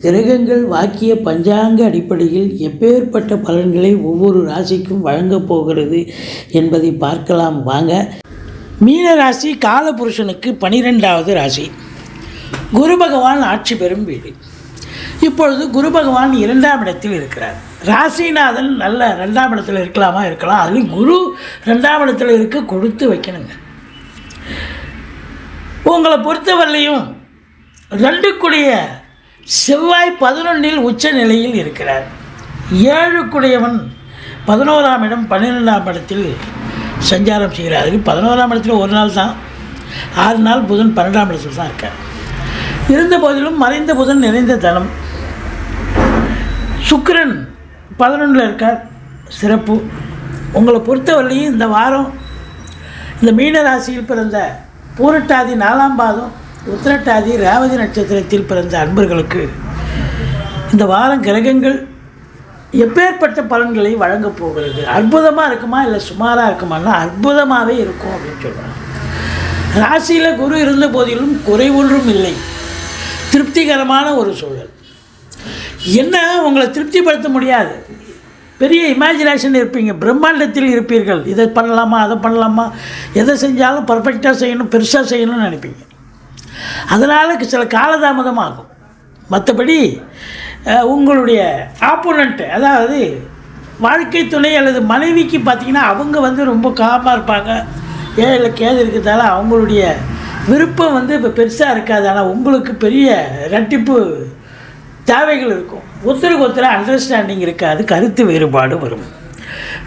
கிரகங்கள் வாக்கிய பஞ்சாங்க அடிப்படையில் எப்பேற்பட்ட பலன்களை ஒவ்வொரு ராசிக்கும் வழங்கப் போகிறது என்பதை பார்க்கலாம். வாங்க. மீன ராசி காலபுருஷனுக்கு பனிரெண்டாவது ராசி. குரு பகவான் ஆட்சி பெறும் வீடு. இப்பொழுது குரு பகவான் இரண்டாம் இடத்தில் இருக்கிறார். ராசிநாதன் நல்ல ரெண்டாம் இடத்துல இருக்கலாமா? இருக்கலாம். அதுலேயும் குரு ரெண்டாம் இடத்துல இருக்க கொடுத்து வைக்கணுங்க. உங்களை பொறுத்தவரையிலையும் ரெண்டுக்குடைய செவ்வாய் பதினொன்றில் உச்ச நிலையில் இருக்கிறார். ஏழுக்குடையவன் பதினோராம் இடம் பன்னிரெண்டாம் இடத்தில் சஞ்சாரம் செய்கிறார். அதுக்கு பதினோராம் இடத்துல ஒரு நாள் தான் ஆறு நாள் புதன் பன்னெண்டாம் இடத்தில் தான் இருக்கார். இருந்த போதிலும் மறைந்த புதன் நிறைந்த தனம் சுக்கரன் பதினொன்றில் இருக்கார். சிறப்பு. உங்களை பொறுத்தவரையிலையும் இந்த வாரம் இந்த மீனராசியில் பிறந்த பூரட்டாதி நாலாம் பாதம் உத்திரட்டாதி ரேவதி நட்சத்திரத்தில் பிறந்த அன்பர்களுக்கு இந்த வாரம் கிரகங்கள் எப்பேற்பட்ட பலன்களை வழங்கப் போகிறது? அற்புதமாக இருக்குமா இல்லை சுமாராக இருக்குமான்னா அற்புதமாகவே இருக்கும் அப்படின்னு சொல்கிறாங்க ராசியில் குரு இருந்த போதிலும் குறைவொன்றும் இல்லை. திருப்திகரமான ஒரு சூழல். என்ன? உங்களை திருப்திப்படுத்த முடியாது. பெரிய இமேஜினேஷன் இருப்பீங்க. பிரம்மாண்டத்தில் இருப்பீர்கள். இதை பண்ணலாமா அதை பண்ணலாமா? எதை செஞ்சாலும் பர்ஃபெக்டாக செய்யணும் பெருசாக செய்யணும்னு நினைப்பீங்க. அதனால் சில காலதாமதம் ஆகும் மற்றபடி உங்களுடைய ஆப்போனண்ட்டு அதாவது வாழ்க்கை துணை அல்லது மனைவிக்கு பார்த்தீங்கன்னா அவங்க வந்து ரொம்ப காமாக இருப்பாங்க. ஏழில் கேது இருக்கிறதால அவங்களுடைய விருப்பம் வந்து இப்போ பெருசாக இருக்காது. ஆனால் உங்களுக்கு பெரிய ரெட்டிப்பு தேவைகள் இருக்கும். ஒருத்தருக்கு ஒருத்தர் அண்டர்ஸ்டாண்டிங் இருக்காது. கருத்து வேறுபாடு வரும்.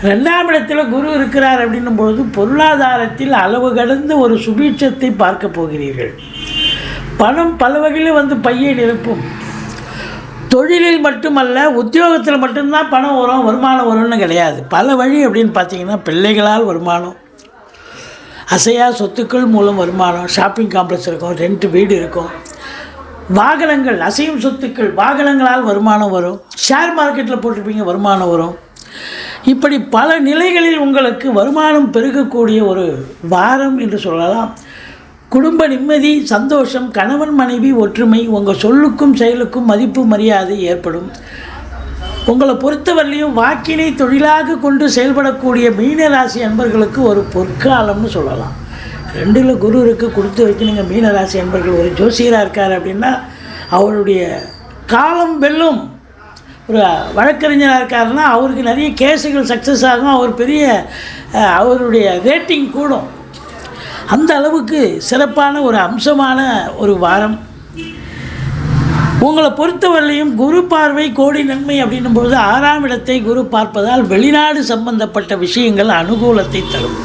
ரெண்டாம் இடத்துல குரு இருக்கிறார் அப்படின்னும் பொழுது பொருளாதாரத்தில் அளவு கடந்த ஒரு சுபீட்சத்தை பார்க்க போகிறீர்கள். பணம் பல வகையில் வந்து பையை நிரப்பும். தொழிலில் மட்டுமல்ல உத்தியோகத்தில் மட்டும்தான் பணம் வரும் வருமானம் வரும்னு கிடையாது. பல வழி அப்படின்னு பார்த்தீங்கன்னா பிள்ளைகளால் வருமானம். அசையா சொத்துக்கள் மூலம் வருமானம் ஷாப்பிங் காம்ப்ளெக்ஸ் இருக்கும் ரெண்ட் வீடு இருக்கும். வாகனங்கள் அசையும் சொத்துக்கள் வாகனங்களால் வருமானம் வரும். ஷேர் மார்க்கெட்டில் போட்டிருப்பீங்க வருமானம் வரும். இப்படி பல நிலைகளில் உங்களுக்கு வருமானம் பெருகக்கூடிய ஒரு வாரம் என்று சொல்லலாம். குடும்ப நிம்மதி சந்தோஷம் கணவன் மனைவி ஒற்றுமை உங்கள் சொல்லுக்கும் செயலுக்கும் மதிப்பு மரியாதை ஏற்படும். உங்களை பொறுத்தவரையிலையும் வாக்கினை தொழிலாக கொண்டு செயல்படக்கூடிய மீனராசி அன்பர்களுக்கு ஒரு பொற்காலம்னு சொல்லலாம். ரெண்டில் குரு இருக்கு கொடுத்து வைக்கணுங்க மீனராசி அன்பர்கள். ஒரு ஜோசியராக இருக்கார் அப்படின்னா அவருடைய காலம் வெல்லும். ஒரு வழக்கறிஞராக இருக்காருன்னா அவருக்கு நிறைய கேஸுகள் சக்ஸஸ் ஆகும். அவர் பெரிய அவருடைய ரேட்டிங் கூடும். அந்த அளவுக்கு சிறப்பான ஒரு அம்சமான ஒரு வாரம். உங்களை பொறுத்தவரையிலையும் குரு பார்வை கோடி நன்மை அப்படின்னும் பொழுது ஆறாம் இடத்தை குரு பார்ப்பதால் வெளிநாடு சம்பந்தப்பட்ட விஷயங்கள் அனுகூலத்தை தரும்.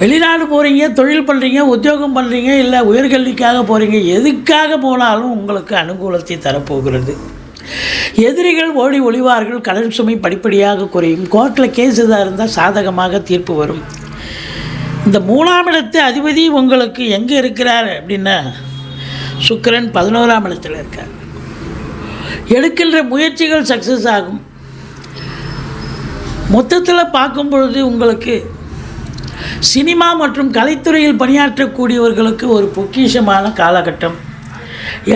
வெளிநாடு போகிறீங்க தொழில் பண்ணுறீங்க உத்தியோகம் பண்ணுறீங்க இல்லை உயர்கல்விக்காக போகிறீங்க எதுக்காக போனாலும் உங்களுக்கு அனுகூலத்தை தரப்போகிறது. எதிரிகள் ஓடி ஒளிவார்கள் கடன் சுமை படிப்படியாக குறையும். கோர்ட்டில் கேஸ் எதாக இருந்தால் சாதகமாக தீர்ப்பு வரும். இந்த மூணாம் இடத்து அதிபதி உங்களுக்கு எங்கே இருக்கிறார் அப்படின்னா சுக்கிரன் பதினோராம் இடத்துல இருக்கார். எடுக்கின்ற முயற்சிகள் சக்ஸஸ் ஆகும். மொத்தத்தில் பார்க்கும் பொழுது உங்களுக்கு சினிமா மற்றும் கலைத்துறையில் பணியாற்றக்கூடியவர்களுக்கு ஒரு பொக்கிஷமான காலகட்டம்.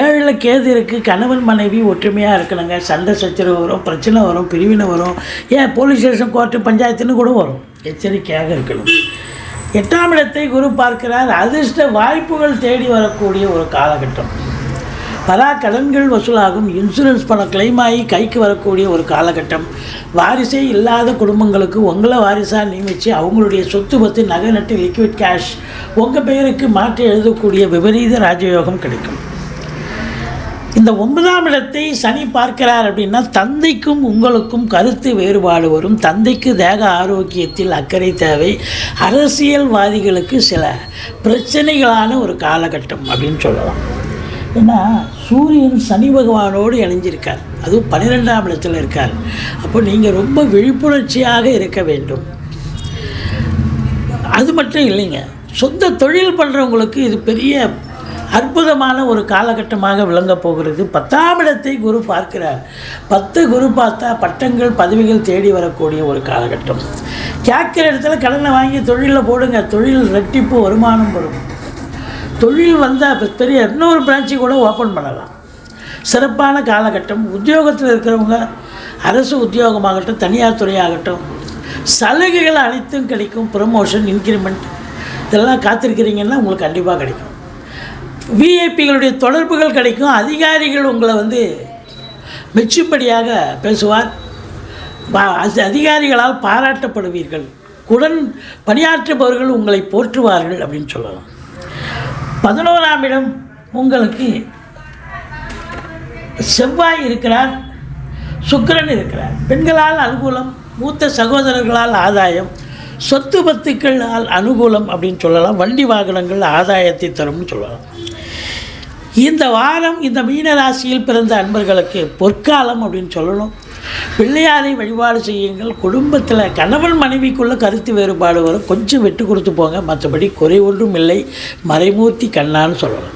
ஏழில் கேது இருக்குது கணவன் மனைவி ஒற்றுமையாக இருக்கணுங்க. சண்டை சச்சரவு வரும் பிரச்சனை வரும் பிரிவினை வரும். ஏன் போலீஸ் ஸ்டேஷன் கோர்ட்டு பஞ்சாயத்துன்னு கூட வரும். எச்சரிக்கையாக இருக்கணும். எட்டாம் இடத்தை குரு பார்க்கிறார். அதிர்ஷ்ட வாய்ப்புகள் தேடி வரக்கூடிய ஒரு காலகட்டம். பலா கடன்கள் வசூலாகும். இன்சூரன்ஸ் பணம் கிளைம் ஆகி கைக்கு வரக்கூடிய ஒரு காலகட்டம். வாரிசே இல்லாத குடும்பங்களுக்கு உங்களை வாரிசாக நியமித்து அவங்களுடைய சொத்து பத்து நகை நட்டு லிக்விட் கேஷ் உங்கள் பெயருக்கு மாற்றி எழுதக்கூடிய விபரீத ராஜயோகம் கிடைக்கும். இந்த ஒன்பதாம் இடத்தை சனி பார்க்கிறார் அப்படின்னா தந்தைக்கும் உங்களுக்கும் கருத்து வேறுபாடு வரும். தந்தைக்கு தேக ஆரோக்கியத்தில் அக்கறை தேவை. அரசியல்வாதிகளுக்கு சில பிரச்சனைகளான ஒரு காலகட்டம் அப்படின்னு சொல்லலாம். ஏன்னா சூரியன் சனி பகவானோடு இணைஞ்சிருக்கார். அதுவும் பன்னிரெண்டாம் இடத்தில் இருக்கார். அப்போ நீங்கள் ரொம்ப விழிப்புணர்ச்சியாக இருக்க வேண்டும். அது மட்டும் இல்லைங்க. சொந்த தொழில் பண்ணுறவங்களுக்கு இது பெரிய அற்புதமான ஒரு காலகட்டமாக விளங்கப் போகிறது. பத்தாம் இடத்தை குரு பார்க்கிறார். பத்து குரு பார்த்தா பட்டங்கள் பதவிகள் தேடி வரக்கூடிய ஒரு காலகட்டம். கேட்குற இடத்துல கடனை வாங்கி தொழிலில் போடுங்க. தொழில் ரெட்டிப்பு வருமானம் வரும். தொழில் வந்தால் பெரிய இன்னொரு பிரான்ச்சு கூட ஓப்பன் பண்ணலாம். சிறப்பான காலகட்டம். உத்தியோகத்தில் இருக்கிறவங்க அரசு உத்தியோகமாகட்டும் தனியார் துறையாகட்டும் சலுகைகள் அனைத்தும் கிடைக்கும். ப்ரமோஷன் இன்க்ரிமெண்ட் இதெல்லாம் காத்திருக்கிறீங்கன்னா உங்களுக்கு கண்டிப்பாக கிடைக்கும். விஐபிகளுடைய தொடர்புகள் கிடைக்கும். அதிகாரிகள் உங்களை வந்து மெச்சும்படியாக பேசுவார். அதி- அதிகாரிகளால் பாராட்டப்படுவீர்கள். உடன் பணியாற்றுபவர்கள் உங்களை போற்றுவார்கள் அப்படின்னு சொல்லலாம். பதினோராம் இடம் உங்களுக்கு செவ்வாய் இருக்கிறார். சுக்கிரன் இருக்கிறார். பெண்களால் அனுகூலம் மூத்த சகோதரர்களால் ஆதாயம் சொத்து பத்துக்களால் அனுகூலம் அப்படின்னு சொல்லலாம். வண்டி வாகனங்கள் ஆதாயத்தை தரும்னு சொல்லலாம். இந்த வாரம் இந்த மீன ராசியில் பிறந்த அன்பர்களுக்கு பொற்காலம் அப்படின்னு சொல்லணும். பிள்ளையாரை வழிபாடு செய்யுங்கள். குடும்பத்தில் கணவன் மனைவிக்குள்ள கருத்து வேறுபாடு வரும். கொஞ்சம் விட்டு கொடுத்து போங்க. மற்றபடி குறை ஒன்றும் இல்லை. மறைமூர்த்தி கண்ணான்னு சொல்லலாம்